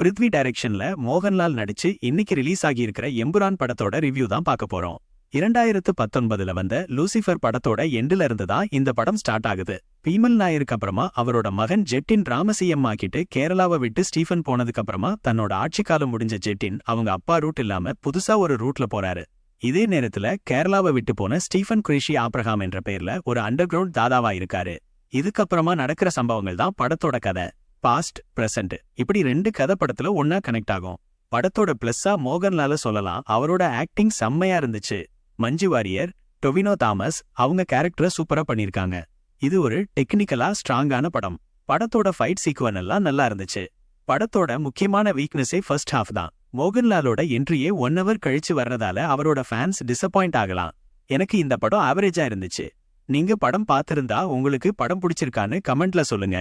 பிருத்வி டைரக்ஷன்ல மோகன்லால் நடிச்சு இன்னைக்கு ரிலீஸ் ஆகியிருக்கிற எம்புரான் படத்தோட ரிவ்யூ தான் பார்க்க போறோம். இரண்டாயிரத்து பத்தொன்பதுல வந்த லூசிஃபர் படத்தோட எண்டுல இருந்து தான் இந்த படம் ஸ்டார்ட் ஆகுது. பீமல் நாயருக்கு அப்புறமா அவரோட மகன் ஜெட்டின் ராமசிஎம் ஆக்கிட்டு கேரளாவை விட்டு ஸ்டீஃபன் போனதுக்கு அப்புறமா தன்னோட ஆட்சிக்காலம் முடிஞ்ச ஜெட்டின் அவங்க அப்பா ரூட் இல்லாம புதுசா ஒரு ரூட்ல போறாரு. இதே நேரத்துல கேரளாவை விட்டு போன ஸ்டீஃபன் குரேஷி ஆப்ரஹாம் என்ற பெயர்ல ஒரு அண்டர் கிரவுண்ட் தாதாவா இருக்காரு. இதுக்கப்புறமா நடக்கிற சம்பவங்கள் தான் படத்தோட கதை. பாஸ்ட் ப்ரெசண்ட் இப்படி ரெண்டு கதை படத்துல ஒன்னா கனெக்ட் ஆகும். படத்தோட பிளஸ்ஸா மோகன்லால சொல்லலாம் அவரோட ஆக்டிங் செம்மையா இருந்துச்சு. மஞ்சு வாரியர் டொவினோ தாமஸ் அவங்க கேரக்டரை சூப்பரா பண்ணிருக்காங்க இது ஒரு டெக்னிக்கலா ஸ்ட்ராங்கான படம். படத்தோட ஃபைட் சீக்வன் எல்லாம் நல்லா இருந்துச்சு. படத்தோட முக்கியமான வீக்னஸே ஃபர்ஸ்ட் ஹாஃப் தான். மோகன்லாலோட என்ட்ரியே ஒன் ஹவர் கழிச்சு வர்றதால அவரோட ஃபேன்ஸ் டிசப்பாயிண்ட் ஆகலாம். எனக்கு இந்த படம் ஆவரேஜா இருந்துச்சு. நீங்க படம் பார்த்திருந்தா உங்களுக்கு படம் பிடிச்சிருக்கான்னு கமெண்ட்ல சொல்லுங்க.